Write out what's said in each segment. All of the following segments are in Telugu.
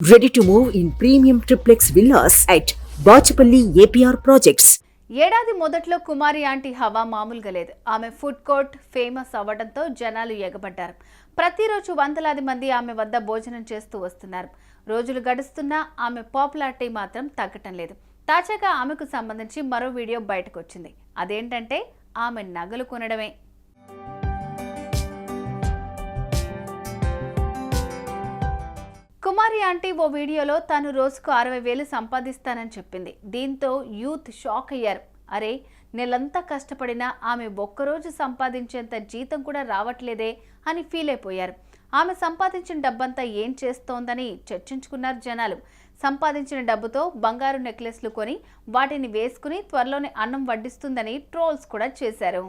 Ready to move in premium triplex villas at Bachupally APR projects ఏడాది మొదట్లో కుమారి ఆంటీ హవా మామూలుగా లేదు. ఆమె ఫుడ్ కోర్ట్ ఫేమస్ అవ్వడంతో జనాలు ఎగబడ్డారు. ప్రతిరోజు వందలాది మంది ఆమె వద్ద భోజనం చేస్తూ వస్తున్నారు. రోజులు గడుస్తున్నా ఆమె పాపులారిటీ మాత్రం తగ్గటం లేదు. తాజాగా ఆమెకు సంబంధించి మరో వీడియో బయటకు వచ్చింది అదేంటంటే ఆమె నగలు కొనడమే. కుమారి ఆంటీ ఓ వీడియోలో తను రోజుకు అరవై వేలు సంపాదిస్తానని చెప్పింది. దీంతో యూత్ షాక్ అయ్యారు. అరే నెలంతా కష్టపడినా ఆమె ఒక్కరోజు సంపాదించేంత జీతం కూడా రావట్లేదే అని ఫీల్ అయిపోయారు. ఆమె సంపాదించిన డబ్బంతా ఏం చేస్తోందని చర్చించుకున్నారు జనాలు. సంపాదించిన డబ్బుతో బంగారు నెక్లెస్లు కొని వాటిని వేసుకుని త్వరలోనే అన్నం వడ్డిస్తుందని ట్రోల్స్ కూడా చేశారు.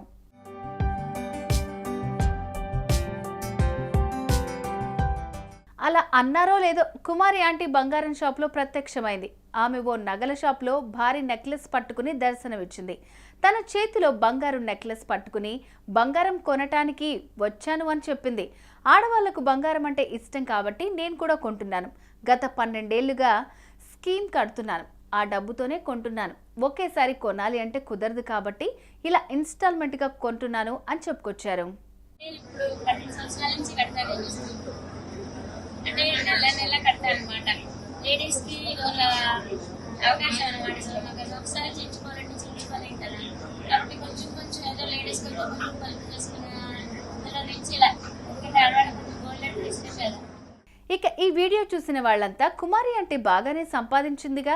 అలా అన్నారో లేదో కుమారి ఆంటీ బంగారం షాప్లో ప్రత్యక్షమైంది. ఆమె ఓ నగల షాప్లో భారీ నెక్లెస్ పట్టుకుని దర్శనమిచ్చింది. తన చేతిలో బంగారు నెక్లెస్ పట్టుకుని బంగారం కొనటానికి వచ్చాను అని చెప్పింది. ఆడవాళ్ళకు బంగారం అంటే ఇష్టం కాబట్టి నేను కూడా కొంటున్నాను. గత పన్నెండేళ్ళుగా స్కీమ్ కడుతున్నాను. ఆ డబ్బుతోనే కొంటున్నాను. ఒకేసారి కొనాలి అంటే కుదరదు కాబట్టి ఇలా ఇన్స్టాల్మెంట్గా కొంటున్నాను అని చెప్పుకొచ్చారు. ఇప్పుడు సంవత్సరాల నుంచి లేడీస్కి వాళ్ళ అవకాశం అనమాట సో మాకు ఒకసారి చేయించుకోవాలంటే చేయించుకోలేం కదా. కాబట్టి కొంచెం కొంచెం ఏదో లేడీస్ కొంచెం కొంచెం కలిపి చేసుకున్న నుంచి ఇలా ఎందుకంటే ఆడవాళ్ళకి కొంచెం గోల్డ్ అంటే కదా. ఇక ఈ వీడియో చూసిన వాళ్ళంతా కుమారి అంటే బాగానే సంపాదించిందిగా.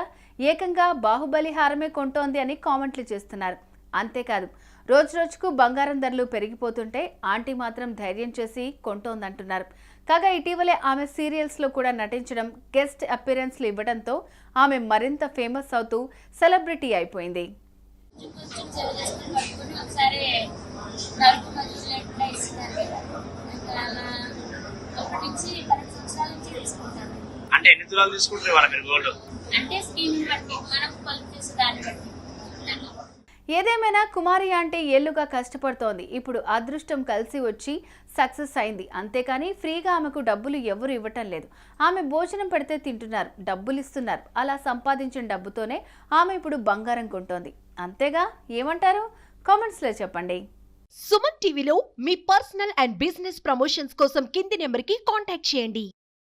ఏకంగా బాహుబలి హారమే కొంటోంది అని కామెంట్లు చేస్తున్నారు. అంతేకాదు రోజు రోజుకు బంగారం ధరలు పెరిగిపోతుంటే ఆంటీ మాత్రం ధైర్యం చేసి కొంటోందంటున్నారు. కాగా ఇటీవలే ఆమె సీరియల్స్లో కూడా నటించడం గెస్ట్ అపిరెన్స్లు ఇవ్వడంతో ఆమె మరింత ఫేమస్ అవుతూ సెలబ్రిటీ అయిపోయింది. అంటే ఎన్ని తులాలు తీసుకుంటారు ఇవాళ మీరు గోల్డ్ అంటే స్కీమ్ బట్టి మనం కొలుపు చేసే దాన్ని బట్టి అట్లా. ఏదేమైనా కుమారి అంటే ఏళ్ళుగా కష్టపడుతోంది. ఇప్పుడు అదృష్టం కలిసి వచ్చి సక్సెస్ అయింది. అంతేకాని ఫ్రీగా ఆమెకు డబ్బులు ఎవరు ఇవ్వటం లేదు. ఆమె భోజనం పెడితే తింటున్నారు డబ్బులు ఇస్తున్నారు. అలా సంపాదించిన డబ్బుతోనే ఆమె ఇప్పుడు బంగారం కొంటోంది. అంతేగా? ఏమంటారు? కామెంట్స్లో చెప్పండి. సుమన్ టీవీలో మీ పర్సనల్ అండ్ బిజినెస్ ప్రమోషన్స్ కోసం కింది నెంబర్కి కాంటాక్ట్ చేయండి.